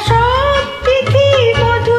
সব তিথি মধু